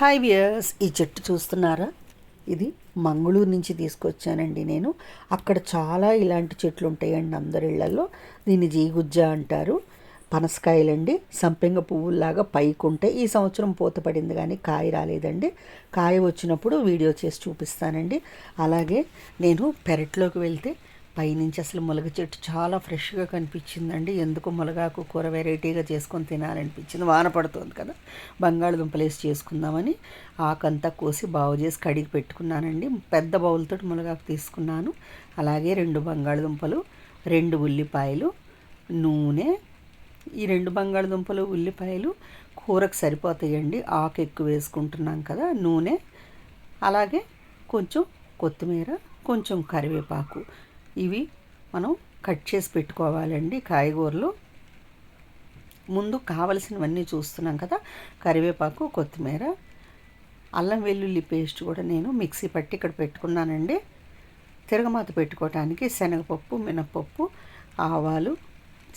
Hi viewers ఈ చెట్టు చూస్తున్నారా? ఇది మంగళూరు నుంచి తీసుకొచ్చానండి నేను. అక్కడ చాలా ఇలాంటి చెట్లు ఉంటాయండి అందరి ఇళ్ళలో. దీన్ని జీగుజ్జ అంటారు. పనసకాయలండి. సంపెంగ పువ్వులాగా పైకి ఉంటాయి ఈ సంవత్సరం పూత పడింది కానీ కాయ రాలేదండి. కాయ వచ్చినప్పుడు వీడియో చేసి చూపిస్తానండి. అలాగే నేను పెరట్లోకి వెళ్తే పైనుంచి అసలు ములగ చెట్టు చాలా ఫ్రెష్గా కనిపించిందండి. ఎందుకు ములగాకు కూర వెరైటీగా చేసుకొని తినాలనిపించింది. వాన పడుతుంది కదా. బంగాళదుంపలు వేసి చేసుకుందామని ఆకంతా కోసి బాగు చేసి కడిగి పెట్టుకున్నానండి. పెద్ద బౌల్తో ములగాకు తీసుకున్నాను. అలాగే రెండు బంగాళదుంపలు రెండు ఉల్లిపాయలు నూనె. ఈ రెండు బంగాళదుంపలు ఉల్లిపాయలు కూరకు సరిపోతాయండి. ఆకు ఎక్కువ వేసుకుంటున్నాం కదా నూనె. అలాగే కొంచెం కొత్తిమీర కొంచెం కరివేపాకు. ఇవి మనం కట్ చేసి పెట్టుకోవాలండి కాయగూరలు. ముందు కావలసినవన్నీ చూస్తున్నాం కదా కరివేపాకు కొత్తిమీర అల్లం వెల్లుల్లి పేస్ట్ కూడా నేను మిక్సీ పట్టి ఇక్కడ పెట్టుకున్నానండి. తిరగమాత పెట్టుకోవటానికి శనగపప్పు మినపప్పు ఆవాలు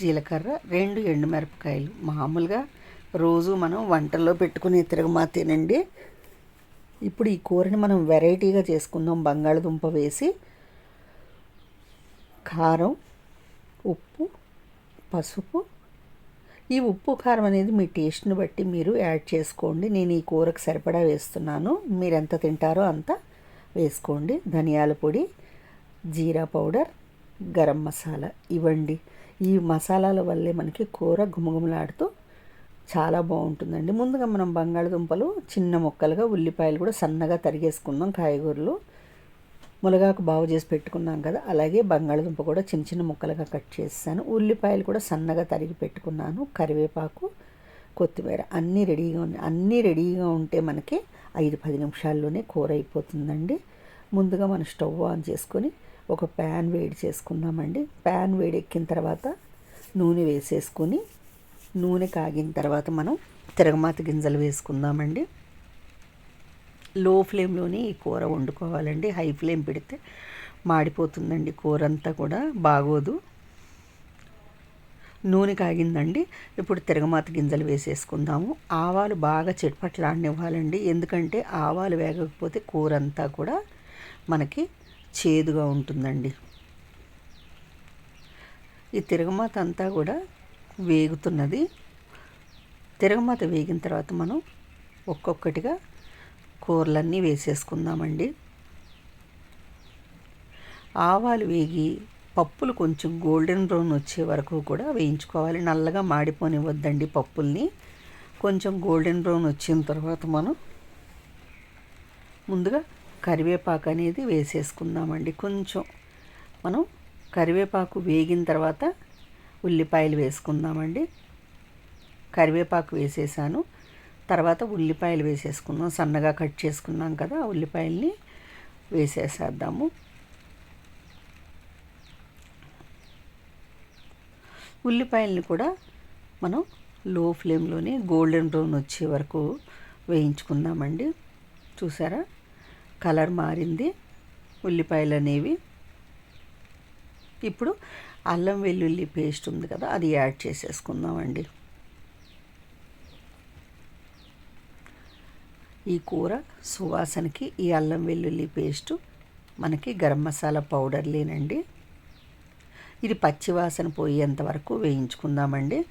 జీలకర్ర రెండు ఎండుమిరపకాయలు. మామూలుగా రోజు మనం వంటల్లో పెట్టుకునే తిరగమాతేనండి. ఇప్పుడు ఈ కూరని మనం వెరైటీగా చేసుకుందాం బంగాళదుంప వేసి. కారం ఉప్పు పసుపు. ఈ ఉప్పు కారం అనేది మీ టేస్ట్ని బట్టి మీరు యాడ్ చేసుకోండి. నేను ఈ కూరకు సరిపడా వేస్తున్నాను. మీరు ఎంత తింటారో అంత వేసుకోండి. ధనియాల పొడి జీరా పౌడర్ గరం మసాలా ఇవ్వండి. ఈ మసాలాల వల్లే మనకి కూర గుమగుమలాడుతూ చాలా బాగుంటుందండి. ముందుగా మనం బంగాళదుంపలు చిన్న ముక్కలుగా ఉల్లిపాయలు కూడా సన్నగా తరిగేసుకుందాం కాయగూరలు. మునగాకు బాగు చేసి పెట్టుకున్నాం కదా అలాగే బంగాళదుంప కూడా చిన్న చిన్న ముక్కలుగా కట్ చేసాను ఉల్లిపాయలు కూడా సన్నగా తరిగి పెట్టుకున్నాను కరివేపాకు కొత్తిమీర అన్నీ రెడీగా ఉన్నాయి అన్నీ రెడీగా ఉంటే మనకి ఐదు పది నిమిషాల్లోనే కూర అయిపోతుందండి. ముందుగా మనం స్టవ్ ఆన్ చేసుకొని ఒక ప్యాన్ వేడి చేసుకున్నామండి ప్యాన్ వేడెక్కిన తర్వాత నూనె వేసేసుకొని నూనె కాగిన తర్వాత మనం తిరగమాత గింజలు వేసుకుందామండి. లో ఫ్లేమ్లోనే ఈ కూర వండుకోవాలండి. హై ఫ్లేమ్ పెడితే మాడిపోతుందండి కూర అంతా కూడా. బాగోదు. నూనె కాగిందండి. ఇప్పుడు తిరగమాత గింజలు వేసేసుకుందాము. ఆవాలు బాగా చెట్పట్లాడనివ్వాలండి. ఎందుకంటే ఆవాలు వేగకపోతే కూర అంతా కూడా మనకి చేదుగా ఉంటుందండి. ఈ తిరగమాత అంతా కూడా వేగుతున్నది. తిరగమాత వేగిన తర్వాత మనం ఒక్కొక్కటిగా కూరలన్నీ వేసేసుకుందామండి. ఆవాలు వేగి పప్పులు కొంచెం గోల్డెన్ బ్రౌన్ వచ్చే వరకు కూడా వేయించుకోవాలి. నల్లగా మాడిపోనివ్వద్దండి పప్పుల్ని. కొంచెం గోల్డెన్ బ్రౌన్ వచ్చిన తర్వాత మనం ముందుగా కరివేపాకు అనేది వేసేసుకుందామండి. కొంచెం మనం కరివేపాకు వేగిన తర్వాత ఉల్లిపాయలు వేసుకుందామండి. కరివేపాకు వేసేసాను. తర్వాత ఉల్లిపాయలు వేసేసుకున్నాం. సన్నగా కట్ చేసుకున్నాం కదా ఉల్లిపాయల్ని వేసేసేద్దాము. ఉల్లిపాయల్ని కూడా మనం లో ఫ్లేమ్లోనే గోల్డెన్ బ్రౌన్ వచ్చే వరకు వేయించుకుందామండి. చూసారా? కలర్ మారింది. ఉల్లిపాయలు అనేవి. ఇప్పుడు అల్లం వెల్లుల్లి పేస్ట్ ఉంది కదా అది యాడ్ చేసేసుకుందామండి. ఈ కూర సువాసనకి ఈ అల్లం వెల్లుల్లి పేస్టు మనకి గరం మసాలా పౌడర్ లేనండి ఇది పచ్చివాసన పోయేంత వరకు వేయించుకుందామండి.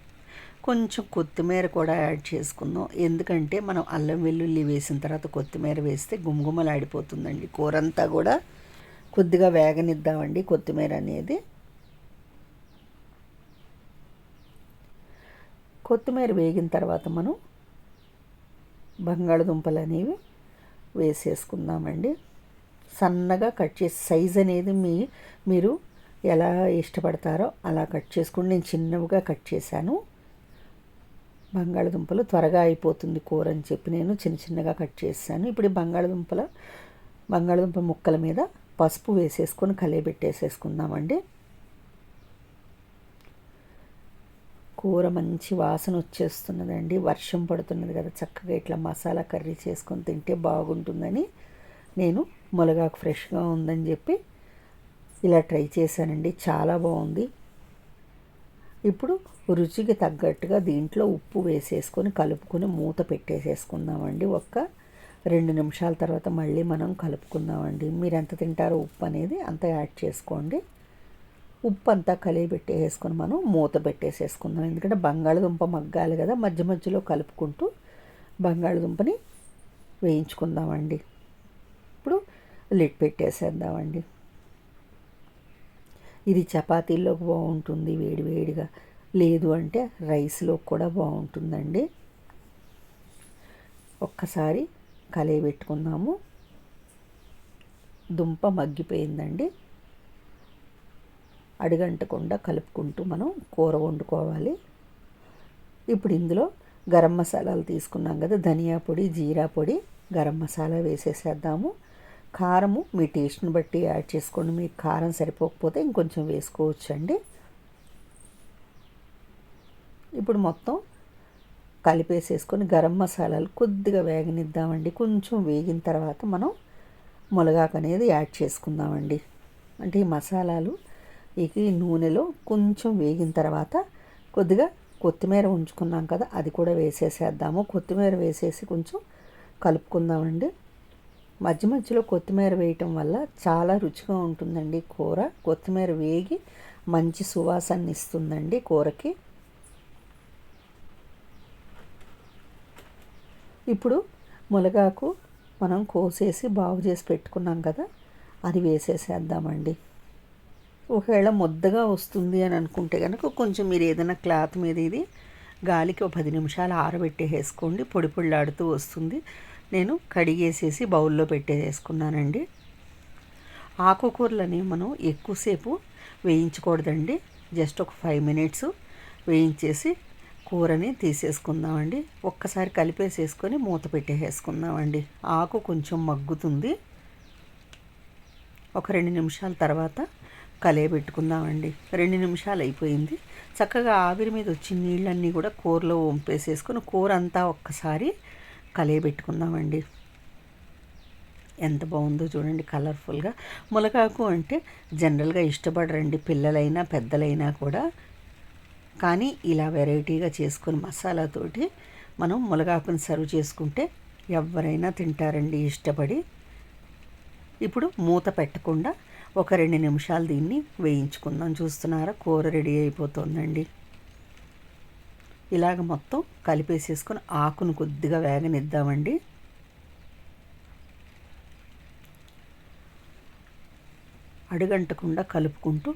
కొంచెం కొత్తిమీర కూడా యాడ్ చేసుకుందాం. ఎందుకంటే మనం అల్లం వెల్లుల్లి వేసిన తర్వాత కొత్తిమీర వేస్తే గుమగుమలాడిపోతుందండి కూర అంతా కూడా. కొద్దిగా వేగనిద్దామండి కొత్తిమీర అనేది. కొత్తిమీర వేగిన తర్వాత మనం బంగాళదుంపలు అనేవి వేసేసుకుందామండి. సన్నగా కట్ చేసి సైజ్ అనేది మీ మీరు ఎలా ఇష్టపడతారో అలా కట్ చేసుకుని నేను చిన్నవిగా కట్ చేశాను. బంగాళదుంపలు త్వరగా అయిపోతుంది కూర అని చెప్పి నేను చిన్న చిన్నగా కట్ చేశాను. ఇప్పుడు ఈ బంగాళదుంపల బంగాళదుంప ముక్కల మీద పసుపు వేసేసుకొని కలియబెట్టేసేసుకుందామండి కూర మంచి వాసన వచ్చేస్తున్నదండి. వర్షం పడుతున్నది కదా చక్కగా ఇట్లా మసాలా కర్రీ చేసుకొని తింటే బాగుంటుందని నేను మొలగాకు ఫ్రెష్గా ఉందని చెప్పి ఇలా ట్రై చేశానండి. చాలా బాగుంది. ఇప్పుడు రుచికి తగ్గట్టుగా దీంట్లో ఉప్పు వేసేసుకొని కలుపుకొని మూత పెట్టేసేసుకుందామండి. ఒక్క రెండు నిమిషాల తర్వాత మళ్ళీ మనం కలుపుకుందామండి. మీరు ఎంత తింటారో ఉప్పు అనేది అంత యాడ్ చేసుకోండి. ఉప్పు అంతా కలిగి పెట్టేసుకొని మనం మూత పెట్టేసేసుకుందాం. ఎందుకంటే బంగాళదుంప మగ్గాలి కదా మధ్య మధ్యలో కలుపుకుంటూ బంగాళదుంపని వేయించుకుందామండి. ఇప్పుడు లిడ్ పెట్టేసేద్దామండి. ఇది చపాతీల్లోకి బాగుంటుంది వేడి వేడిగా. లేదు అంటే రైస్లో కూడా బాగుంటుందండి. ఒక్కసారి కలయి పెట్టుకుందాము. దుంప మగ్గిపోయిందండి. అడిగంటకుండా కలుపుకుంటూ మనం కూర వండుకోవాలి. ఇప్పుడు ఇందులో గరం మసాలాలు తీసుకున్నాం కదా ధనియా పొడి జీరా పొడి గరం మసాలా వేసేసేద్దాము. కారము మీ టేస్ట్ని బట్టి యాడ్ చేసుకోండి మీకు కారం సరిపోకపోతే ఇంకొంచెం వేసుకోవచ్చండి. ఇప్పుడు మొత్తం కలిపేసేసుకొని గరం మసాలాలు కొద్దిగా వేగనిద్దామండి. కొంచెం వేగిన తర్వాత మనం మునగాకు అనేది యాడ్ చేసుకుందామండి. అంటే ఈ మసాలాలు ఈ నూనెలో కొంచెం వేగిన తర్వాత కొద్దిగా కొత్తిమీర ఉంచుకున్నాం కదా అది కూడా వేసేసేద్దాము. కొత్తిమీర వేసేసి కొంచెం కలుపుకుందామండి. మధ్య మధ్యలో కొత్తిమీర వేయటం వల్ల చాలా రుచిగా ఉంటుందండి కూర. కొత్తిమీర వేగి మంచి సువాసన ఇస్తుందండి కూరకి. ఇప్పుడు మునగాకు మనం కోసేసి బాగు చేసి పెట్టుకున్నాం కదా అది వేసేసేద్దామండి. ఒకవేళ ముద్దగా వస్తుంది అని అనుకుంటే కనుక కొంచెం మీరు ఏదైనా క్లాత్ మీద ఇది గాలికి ఒక పది నిమిషాలు ఆరబెట్టేసుకోండి పొడి పొడిలాడుతూ వస్తుంది. నేను కడిగేసేసి బౌల్లో పెట్టేసుకున్నానండి ఆకుకూరలని మనం ఎక్కువసేపు వేయించకూడదండి. జస్ట్ ఒక ఫైవ్ మినిట్స్ వేయించేసి కూరని తీసేసుకుందామండి. ఒక్కసారి కలిపేసేసుకొని మూత పెట్టేసుకుందామండి ఆకు కొంచెం మగ్గుతుంది. ఒక రెండు నిమిషాల తర్వాత పెట్టుకుందామండి. రెండు నిమిషాలు అయిపోయింది. చక్కగా ఆవిరి మీద వచ్చిన నీళ్ళన్నీ కూడా కూరలో వంపేసేసుకొని కూర అంతా ఒక్కసారి పెట్టుకుందామండి. ఎంత బాగుందో చూడండి కలర్ఫుల్గా. ములగాకు అంటే జనరల్గా ఇష్టపడరండి పిల్లలైనా పెద్దలైనా కూడా. కానీ ఇలా వెరైటీగా చేసుకొని మసాలాతోటి మనం ములగాకుని సర్వ్ చేసుకుంటే ఎవరైనా తింటారండి ఇష్టపడి. ఇప్పుడు మూత పెట్టకుండా ఒక రెండు నిమిషాలు దీన్ని వేయించుకుందాం. చూస్తున్నారా? కూర రెడీ అయిపోతుందండి. ఇలాగ మొత్తం కలిపేసేసుకొని ఆకును కొద్దిగా వేగనిద్దామండి. అడుగంటకుండా కలుపుకుంటూ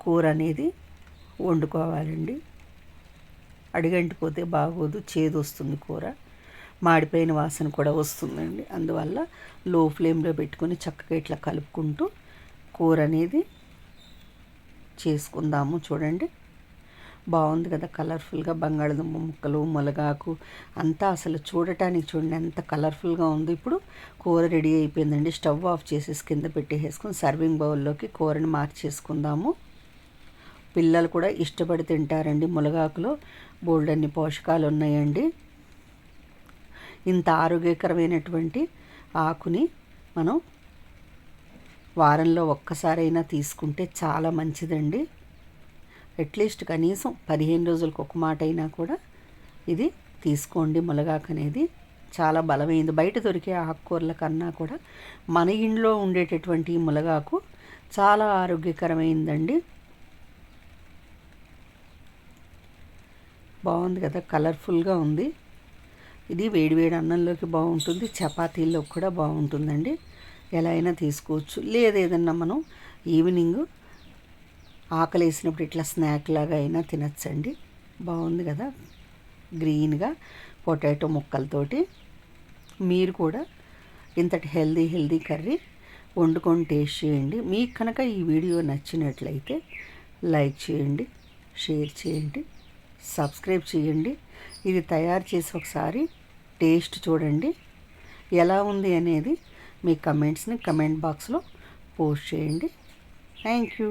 కూర అనేది వండుకోవాలండి. అడిగంటిపోతే బాగోదు చేదు వస్తుంది కూర. మాడిపోయిన వాసన కూడా వస్తుందండి. అందువల్ల లో ఫ్లేమ్లో పెట్టుకొని చక్కగా ఇట్లా కలుపుకుంటూ కూర అనేది చేసుకుందాము చూడండి. బాగుంది కదా కలర్ఫుల్గా బంగాళదుంప ముక్కలు ములగాకు అంతా అసలు చూడటానికి చూడండి ఎంత కలర్ఫుల్గా ఉంది. ఇప్పుడు కూర రెడీ అయిపోయిందండి. స్టవ్ ఆఫ్ చేసేసి కింద పెట్టేసుకొని సర్వింగ్ బౌల్లోకి కూరని మార్చేసుకుందాము. పిల్లలు కూడా ఇష్టపడి తింటారండి మునగాకులో బోల్డ్ అన్ని పోషకాలు ఉన్నాయండి. ఇంత ఆరోగ్యకరమైనటువంటి ఆకుని మనం వారంలో ఒక్కసారైనా తీసుకుంటే చాలా మంచిదండి. అట్లీస్ట్ కనీసం పదిహేను రోజులకు ఒక మాట అయినా కూడా ఇది తీసుకోండి మునగాకు అనేది. చాలా బలమైంది. బయట దొరికే ఆకుకూరల కన్నా కూడా మన ఇంట్లో ఉండేటటువంటి మునగాకు చాలా ఆరోగ్యకరమైందండి. బాగుంది కదా కలర్ఫుల్గా ఉంది. ఇది వేడివేడి అన్నంలోకి బాగుంటుంది చపాతీల్లో కూడా బాగుంటుందండి. ఎలా అయినా తీసుకోవచ్చు. లేదా ఏదన్నా మనం ఈవినింగ్ ఆకలి వేసినప్పుడు ఇట్లా స్నాక్ లాగా అయినా తినచ్చండి. బాగుంది కదా? గ్రీన్గా పొటాటో ముక్కలతోటి మీరు కూడా ఇంతటి హెల్దీ హెల్దీ కర్రీ వండుకొని టేస్ట్ చేయండి. మీకు కనుక ఈ వీడియో నచ్చినట్లయితే లైక్ చేయండి షేర్ చేయండి సబ్స్క్రైబ్ చేయండి. ఇది తయారు చేసి ఒకసారి టేస్ట్ చూడండి. ఎలా ఉంది అనేది మీ కమెంట్స్ని కమెంట్ బాక్స్లో పోస్ట్ చేయండి. Thank you